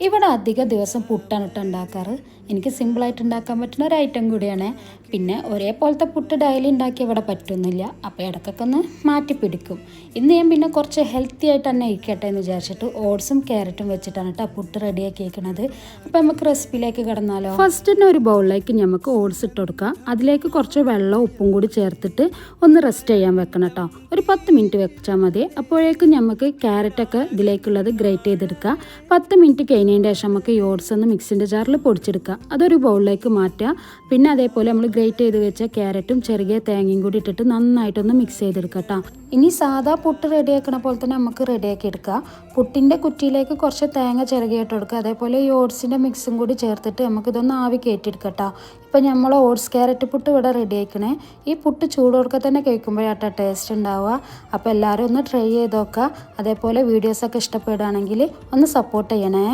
ഇവിടെ അധിക ദിവസം പുട്ടാണ് ഇട്ട് ഉണ്ടാക്കാറ്. എനിക്ക് സിമ്പിളായിട്ട് ഉണ്ടാക്കാൻ പറ്റുന്ന ഒരു ഐറ്റം കൂടിയാണ്. പിന്നെ ഒരേപോലത്തെ പുട്ട് ഡെയിലി ഉണ്ടാക്കി ഇവിടെ പറ്റുന്നില്ല അപ്പോൾ ഇടയ്ക്കൊക്കെ ഒന്ന് മാറ്റി പിടിക്കും. ഇന്ന് ഞാൻ പിന്നെ കുറച്ച് ഹെൽത്തി ആയിട്ട് തന്നെ ഇരിക്കട്ടെ എന്ന് വിചാരിച്ചിട്ട് ഓട്സും ക്യാരറ്റും വെച്ചിട്ടാണ് കേട്ടോ പുട്ട് റെഡിയാക്കി വെക്കുന്നത് അപ്പോൾ നമുക്ക് റെസിപ്പിയിലേക്ക് കിടന്നാലോ? ഫസ്റ്റ് തന്നെ ഒരു ബൗളിലേക്ക് നമുക്ക് ഓട്സ് ഇട്ട് കൊടുക്കാം. അതിലേക്ക് കുറച്ച് വെള്ളം ഉപ്പും കൂടി ചേർത്തിട്ട് ഒന്ന് റെസ്റ്റ് ചെയ്യാൻ വെക്കണം കേട്ടോ. ഒരു പത്ത് മിനിറ്റ് വെച്ചാൽ മതി. അപ്പോഴേക്കും നമുക്ക് ക്യാരറ്റൊക്കെ ഇതിലേക്കുള്ളത് ഗ്രേറ്റ് ചെയ്തെടുക്കുക പത്ത് മിനിറ്റ് കഴിഞ്ഞതിന് ശേഷം നമുക്ക് ഈ ഓട്സ് ഒന്ന് മിക്സിന്റെ ജാറിൽ പൊടിച്ചെടുക്കുക. അതൊരു ബൗളിലേക്ക് മാറ്റുക. പിന്നെ അതേപോലെ നമ്മൾ ഗ്രേറ്റ് ചെയ്ത് വെച്ച ക്യാരറ്റും ചെറിയ തേങ്ങയും കൂടി ഇട്ടിട്ട് നന്നായിട്ടൊന്ന് മിക്സ് ചെയ്തെടുക്കുക കേട്ടോ ഇനി സാധാ പുട്ട് റെഡിയാക്കണ പോലെ തന്നെ നമുക്ക് റെഡിയാക്കി എടുക്കുക പുട്ടിന്റെ കുറ്റിയിലേക്ക് കുറച്ച് തേങ്ങ ചിറകിയിട്ട് എടുക്കുക അതേപോലെ ഈ ഓട്സിന്റെ മിക്സും കൂടി ചേർത്തിട്ട് നമുക്കിതൊന്ന് ആവി കയറ്റിയെടുക്കാം കേട്ടോ ഇപ്പം നമ്മൾ ഓട്സ് ക്യാരറ്റ് പുട്ട് ഇവിടെ റെഡി ആക്കണേ. ഈ പുട്ട് ചൂടോടുക്കെ തന്നെ കഴിക്കുമ്പോഴാട്ടോ ടേസ്റ്റ് ഉണ്ടാവുക. അപ്പോൾ എല്ലാവരും ഒന്ന് ട്രൈ ചെയ്ത് നോക്കുക. അതേപോലെ വീഡിയോസൊക്കെ ഇഷ്ടപ്പെടുകയാണെങ്കിൽ ഒന്ന് സപ്പോർട്ട് ചെയ്യണേ.